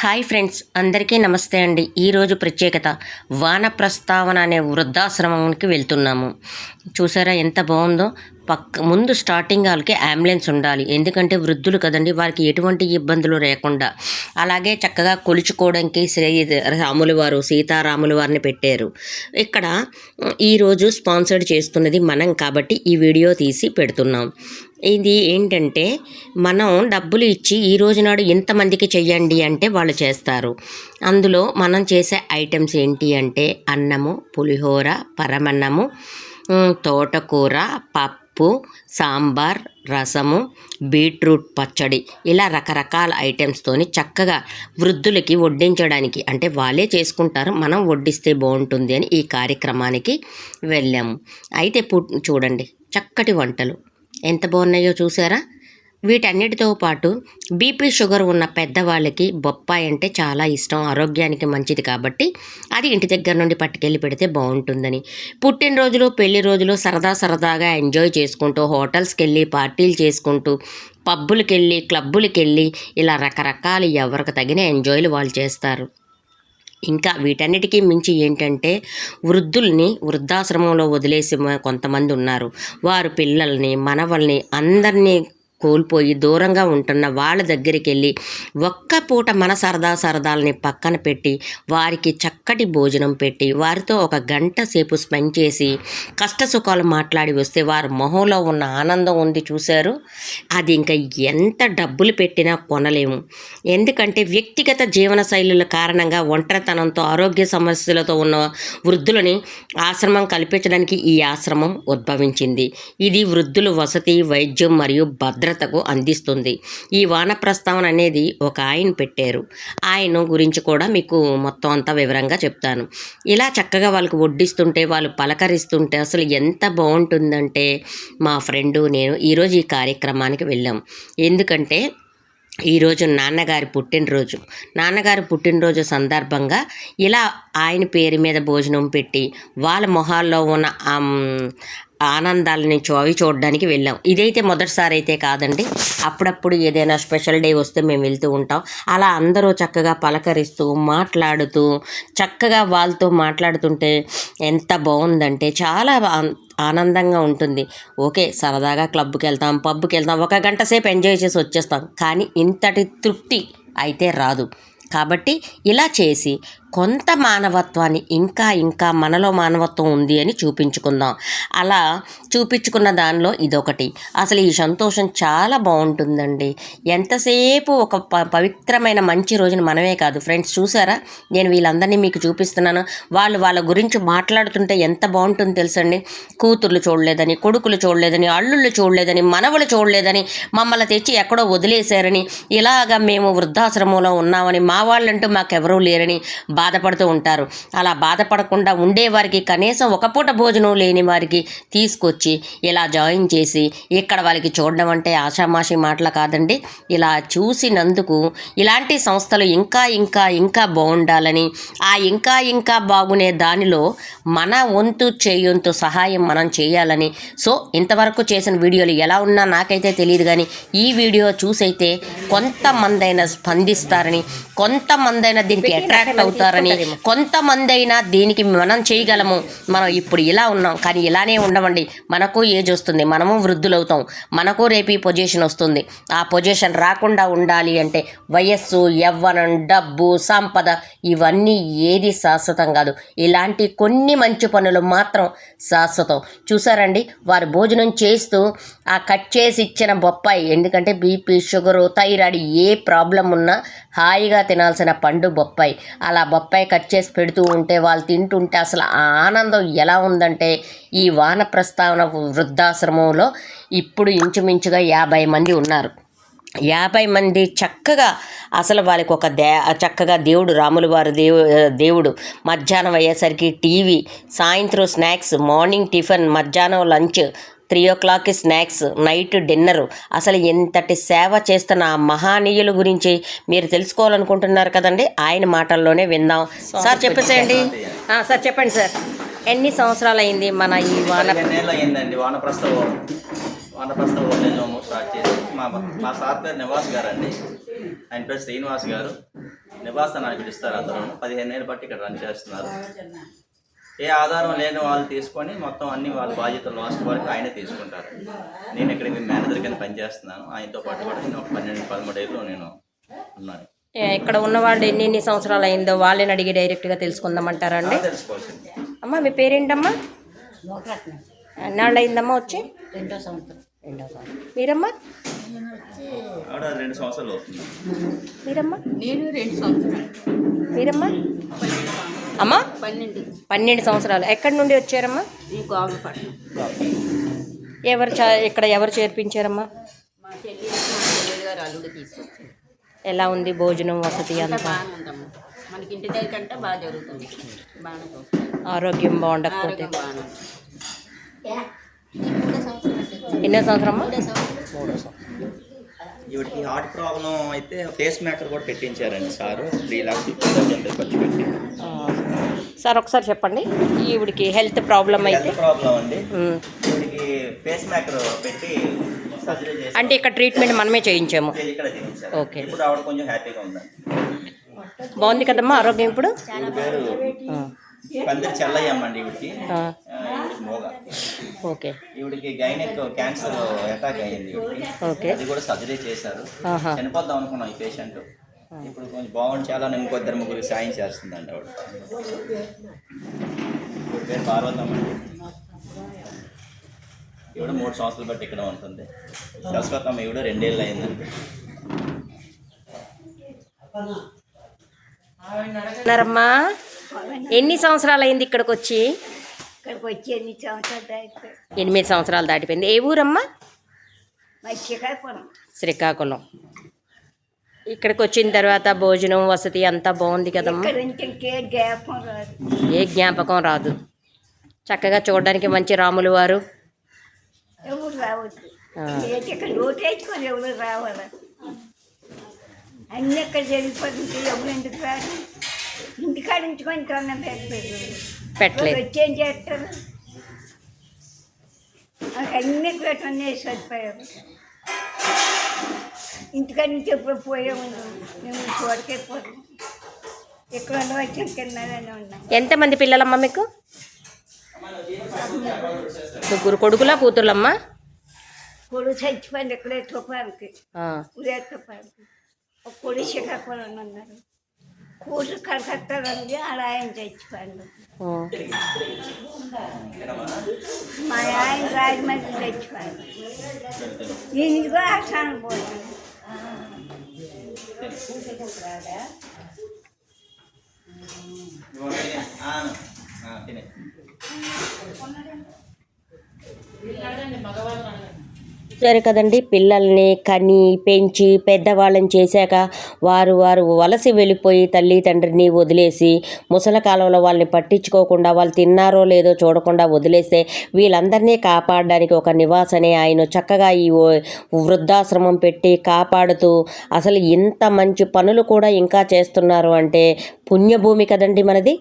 Hi friends అందరికీ నమస్తే అండి. ఈరోజు ప్రత్యేకత వాన ప్రస్తావన అనే వృద్ధాశ్రమానికి వెళ్తున్నాము. చూసారా ఎంత బాగుందో? పక్క ముందు స్టార్టింగ్ వాళ్ళకి అంబులెన్స్ ఉండాలి. ఎందుకంటే వృద్ధులు కదండి వారికి ఎటువంటి ఇబ్బందులు లేకుండా. అలాగే చక్కగా కొలుచుకోవడానికి శ్రీ రాములు వారు సీతారాములు వారిని పెట్టారు. ఇక్కడ ఈరోజు స్పాన్సర్డ్ చేస్తున్నది మనం కాబట్టి ఈ వీడియో తీసి పెడుతున్నాం. ఇది ఏంటంటే మనం డబ్బులు ఇచ్చి ఈ రోజు నాడు ఇంతమందికి చెయ్యండి అంటే వాళ్ళు చేస్తారు. అందులో మనం చేసే ఐటమ్స్ ఏంటి అంటే అన్నము పులిహోర పరమన్నము తోటకూర పప్పు సాంబార్ రసము బీట్రూట్ పచ్చడి ఇలా రకరకాల ఐటమ్స్తోని చక్కగా వృద్ధులకి వడ్డించడానికి అంటే వాళ్ళే చేసుకుంటారు. మనం వడ్డిస్తే బాగుంటుంది అని ఈ కార్యక్రమానికి వెళ్ళాము. అయితే పు చూడండి చక్కటి వంటలు. ఎంత బాగున్నాయో చూసారా? వీటన్నిటితో పాటు బీపీ షుగర్ ఉన్న పెద్దవాళ్ళకి బొప్పాయి అంటే చాలా ఇష్టం ఆరోగ్యానికి మంచిది కాబట్టి అది ఇంటి దగ్గర నుండి పట్టుకెళ్ళి పెడితే బాగుంటుందని. పుట్టినరోజులు పెళ్ళి రోజులు సరదా సరదాగా ఎంజాయ్ చేసుకుంటూ హోటల్స్కి వెళ్ళి పార్టీలు చేసుకుంటూ పబ్బులకి వెళ్ళి క్లబ్బులకి వెళ్ళి ఇలా రకరకాల ఎవరికి తగిన ఎంజాయ్లు వాళ్ళు చేస్తారు. ఇంకా వీటన్నిటికీ మించి ఏంటంటే వృద్ధుల్ని వృద్ధాశ్రమంలో వదిలేసి కొంతమంది ఉన్నారు. వారు పిల్లల్ని మనవల్ని అందరినీ కోల్పోయి దూరంగా ఉంటున్న వాళ్ళ దగ్గరికి వెళ్ళి ఒక్క పూట మన సరదా సరదాలని పక్కన పెట్టి వారికి చక్కటి భోజనం పెట్టి వారితో ఒక గంట సేపు స్పెండ్ చేసి కష్ట సుఖాలు మాట్లాడి వస్తే వారి మొహంలో ఉన్న ఆనందం ఉంది చూశారు. అది ఇంకా ఎంత డబ్బులు పెట్టినా కొనలేము. ఎందుకంటే వ్యక్తిగత జీవన శైలుల కారణంగా ఒంటరితనంతో ఆరోగ్య సమస్యలతో ఉన్న వృద్ధులని ఆశ్రమం కల్పించడానికి ఈ ఆశ్రమం ఉద్భవించింది. ఇది వృద్ధులు వసతి వైద్యం మరియు భద్రతకు అందిస్తుంది. ఈ వాన ప్రస్తావన అనేది ఒక ఆయన పెట్టారు. ఆయన గురించి కూడా మీకు మొత్తం అంతా వివరంగా చెప్తాను. ఇలా చక్కగా వాళ్ళకి వడ్డిస్తుంటే వాళ్ళు పలకరిస్తుంటే అసలు ఎంత బాగుంటుందంటే మా ఫ్రెండు నేను ఈరోజు ఈ కార్యక్రమానికి వెళ్ళాం. ఎందుకంటే ఈరోజు నాన్నగారి పుట్టినరోజు. నాన్నగారి పుట్టినరోజు సందర్భంగా ఇలా ఆయన పేరు మీద భోజనం పెట్టి వాళ్ళ మొహాల్లో ఉన్న ఆనందాలని చోవి చూడడానికి వెళ్ళాం. ఇదైతే మొదటిసారి అయితే కాదండి. అప్పుడప్పుడు ఏదైనా స్పెషల్ డే వస్తే మేము వెళ్తూ ఉంటాం. అలా అందరూ చక్కగా పలకరిస్తూ మాట్లాడుతూ చక్కగా వాళ్ళతో మాట్లాడుతుంటే ఎంత బాగుందంటే చాలా ఆనందంగా ఉంటుంది. ఓకే సరదాగా క్లబ్కి వెళ్తాం పబ్కి వెళ్తాం ఒక గంట సేపు ఎంజాయ్ చేసి వచ్చేస్తాం. కానీ ఇంతటి తృప్తి అయితే రాదు. కాబట్టి ఇలా చేసి కొంత మానవత్వాన్ని ఇంకా ఇంకా మనలో మానవత్వం ఉంది అని చూపించుకుందాం. అలా చూపించుకున్న దానిలో ఇదొకటి. అసలు ఈ సంతోషం చాలా బాగుంటుందండి. ఎంతసేపు ఒక ప పవిత్రమైన మంచి రోజున మనమే కాదు. ఫ్రెండ్స్ చూసారా? నేను వీళ్ళందరినీ మీకు చూపిస్తున్నాను. వాళ్ళు వాళ్ళ గురించి మాట్లాడుతుంటే ఎంత బాగుంటుందో తెలుసండి. కూతుర్లు చూడలేదని కొడుకులు చూడలేదని అల్లుళ్ళు చూడలేదని మనవలు చూడలేదని మమ్మల్ని తెచ్చి ఎక్కడో వదిలేశారని ఇలాగా మేము వృద్ధాశ్రమంలో ఉన్నామని మా వాళ్ళంటూ మాకెవరూ లేరని బాధపడుతూ ఉంటారు. అలా బాధపడకుండా ఉండేవారికి కనీసం ఒక పూట భోజనం లేని వారికి తీసుకొచ్చి ఇలా జాయిన్ చేసి ఇక్కడ వాళ్ళకి చూడడం అంటే ఆషామాషి మాటలు కాదండి. ఇలా చూసినందుకు ఇలాంటి సంస్థలు ఇంకా ఇంకా ఇంకా బాగుండాలని ఆ ఇంకా ఇంకా బాగునే దానిలో మన వంతు చేయొంతు సహాయం మనం చేయాలని. సో ఇంతవరకు చేసిన వీడియోలు ఎలా ఉన్నా నాకైతే తెలియదు కానీ ఈ వీడియో చూసైతే కొంతమందైనా స్పందిస్తారని కొంతమందైనా దీనికి అట్రాక్ట్ అవుతారని కొంతమందైనా దీనికి మనం చేయగలము? మనం ఇప్పుడు ఇలా ఉన్నాం కానీ ఇలానే ఉండమండి మనకు ఏజ్ వస్తుంది మనము వృద్ధులవుతాం. మనకు రేపు ఈ పొజిషన్ వస్తుంది. ఆ పొజిషన్ రాకుండా ఉండాలి అంటే వయస్సు యవ్వనం డబ్బు సంపద ఇవన్నీ ఏది శాశ్వతం కాదు. ఇలాంటి కొన్ని మంచి పనులు మాత్రం శాశ్వతం. చూసారండి? వారు భోజనం చేస్తూ ఆ కట్ చేసి ఇచ్చిన బొప్పాయి ఎందుకంటే బీపీ షుగరు థైరాయిడ్ ఏ ప్రాబ్లం ఉన్నా హాయిగా తినాల్సిన పండు బొప్పాయి. అలా బొప్పాయి కట్ చేసి పెడుతూ ఉంటే వాళ్ళు తింటుంటే అసలు ఆనందం ఎలా ఉందంటే ఈ వాన ప్రస్తావన వృద్ధాశ్రమంలో ఇప్పుడు ఇంచుమించుగా యాభై మంది ఉన్నారు. యాభై మంది చక్కగా అసలు వాళ్ళకి ఒక దే చక్కగా దేవుడు రాములు వారు దేవు దేవుడు మధ్యాహ్నం అయ్యేసరికి టీవీ సాయంత్రం స్నాక్స్ మార్నింగ్ టిఫిన్ మధ్యాహ్నం లంచ్ త్రీ ఓ క్లాక్కి స్నాక్స్ నైట్ డిన్నరు. అసలు ఎంతటి సేవ చేస్తున్న ఆ మహానీయుల గురించి మీరు తెలుసుకోవాలనుకుంటున్నారు కదండి? ఆయన మాటల్లోనే విందాం. సార్ చెప్పేసేయండి. సార్ చెప్పండి సార్. ఎన్ని సంవత్సరాలు అయింది మన ఈ వాన అయిందండి Vanaprastha Vanaprastha old age home start చేసి మా మా సార్ పేరు నివాస్ గారు అండి ఆయన పేరు శ్రీనివాస్ గారు. నివాసనాన్ని పిలుస్తారు అందరూ. పదిహేను ఏళ్ళు బట్టి ఇక్కడ రన్ చేస్తున్నారు. ఏ ఆధారం లేని వాళ్ళు తీసుకొని మొత్తం అన్ని వాళ్ళ బాధ్యతలు లాస్ట్ వరకు ఆయనే తీసుకుంటారు. నేను ఇక్కడ మీ మేనేజర్ కింద పనిచేస్తున్నాను. ఆయనతో పాటు కూడా నేను ఒక పన్నెండు పదమూడు ఏళ్ళు నేను ఉన్నాను. ఏ, ఇక్కడ ఉన్నవాళ్ళు ఎన్ని ఎన్ని సంవత్సరాలు అయిందో వాళ్ళని అడిగి డైరెక్ట్గా తెలుసుకుందామంటారా అండి అమ్మ మీ పేరేంటమ్మా? ఎన్నాళ్ళు అయిందమ్మా వచ్చి? రెండో సంవత్సరం. రెండో సంవత్సరం. మీరమ్మా? నేను వచ్చి ఆవిడ రెండు సంవత్సరాలు అవుతుంది. మీరమ్మా? నేను రెండు సంవత్సరాలు. మీరమ్మా? అమ్మా? పన్నెండు. పన్నెండు సంవత్సరాలు. ఎక్కడి నుండి వచ్చారమ్మా? గోగులపట్నం ఎవరు చా ఇక్కడ ఎవరు చేర్పించారమ్మా? మా చెల్లి మా చెల్లెలు గారు అల్లుడు తీసుకొచ్చారు. ఎలా ఉంది భోజనం వసతి అంతా అంతా? బాగానే ఉందమ్మా మనకి ఇంటి దగ్గర కంటే బాగా జరుగుతుంది. బాగానే ఆరోగ్యం బాగుండకపోతే. ఆరోగ్యం బాగానే ఉంది. మూడో సంవత్సరం. ఎన్నో సంవత్సరం. అమ్మా ఈవిడికి హార్ట్ ప్రాబ్లం అయితే ఫేస్ మేకర్ కూడా పెట్టించారండి సారు. త్రీ లాక్స్ ఫిఫ్టీ థౌసండ్ ఖర్చు పెట్టి ఆ, సార్ ఒకసారి చెప్పండి. ఈవిడికి హెల్త్ ప్రాబ్లం అయితే. ప్రాబ్లం అండి. ఈవిడికి మేకర్ పెట్టి అంటే ఇక్కడ ట్రీట్మెంట్ మనమే చేయించాము. ఓకే. ఇప్పుడు ఆవిడ కొంచెం హ్యాపీగా ఉందండి. బాగుంది కదమ్మా ఆరోగ్యం ఇప్పుడు? ఈవిడ పేరు ఆ, పందిరి చెల్లయ్యమ్మ అండి ఈవిడికి. ఆ, ఆ, ఈవిడికి మోగ. ఓకే. ఈవిడికి గైనక్ క్యాన్సర్ అటాక్ అయ్యింది ఈవిడికి. ఓకే. అది కూడా సర్జరీ చేశారు. చనిపోద్దాం అనుకున్నాం ఈ పేషెంట్. ఇప్పుడు కొంచెం బాగుంది చాలా ఇంకో ఇద్దరు ముగ్గురికి సాయం చేస్తుందండి ఆవిడ పేరు పార్వతమ్మ అండి. ఈవిడ మూడు సంవత్సరాలు బట్టి ఇక్కడ ఉంటుంది. శాశ్వతమ్మ ఈవిడ రెండేళ్ళు అయిందండి. ఉన్నారమ్మా ఎన్ని సంవత్సరాలు అయింది ఇక్కడికి వచ్చి ఇక్కడికి వచ్చి ఎన్ని సంవత్సరాలు దాటిపోయి ఎనిమిది సంవత్సరాలు దాటిపోయింది. ఏ ఊరమ్మా? శ్రీకాకుళం. ఇక్కడికి వచ్చిన తర్వాత భోజనం వసతి అంతా బాగుంది కదమ్మా. ఏ జ్ఞాపకం రాదు. చక్కగా చూడడానికి మంచి రాములు వారు. అన్నీ ఇక్కడ ఎవరు ఎందుకు రాదు ఇంటికాడ ఉంచుకొని పెట్టలేదు. పెట్టలేదు. వచ్చి చేస్తారు? అన్ని పెట్టని సరిపోయారు ఇంటికాడ నుంచి ఎప్పుడు పోయే ఉండు మేము చోటకే పోదు ఎక్కడ వచ్చి తిన్నారని ఉన్నా. ఎంతమంది పిల్లలమ్మా మీకు? ముగ్గురు కొడుకులా కూతుర్లమ్మా? కొడు చచ్చిపోయింది ఇక్కడే తుపానికి ఆ, ఉదే ఒక కొడు శ్రీకాకుళం ఉన్నారు. కూతురు కలకత్తాలో ఉంది అలా ఆయన చచ్చిపోయింది. మా ఆయన రాజమండ్రి చచ్చిపోయింది ఇందుకో అక్షానం పోతుంది ఆ, సరే కదండి. పిల్లల్ని కని పెంచి పెద్దవాళ్ళని చేశాక వారు వారు వలసి వెళ్ళిపోయి తల్లి తండ్రిని వదిలేసి ముసల కాలంలో వాళ్ళని పట్టించుకోకుండా వాళ్ళు తిన్నారో లేదో చూడకుండా వదిలేస్తే వీళ్ళందరినీ కాపాడడానికి ఒక నివాసనే ఆయన చక్కగా ఈ వృద్ధాశ్రమం పెట్టి కాపాడుతూ అసలు ఇంత మంచి పనులు కూడా ఇంకా చేస్తున్నారు అంటే పుణ్యభూమి కదండి మనది.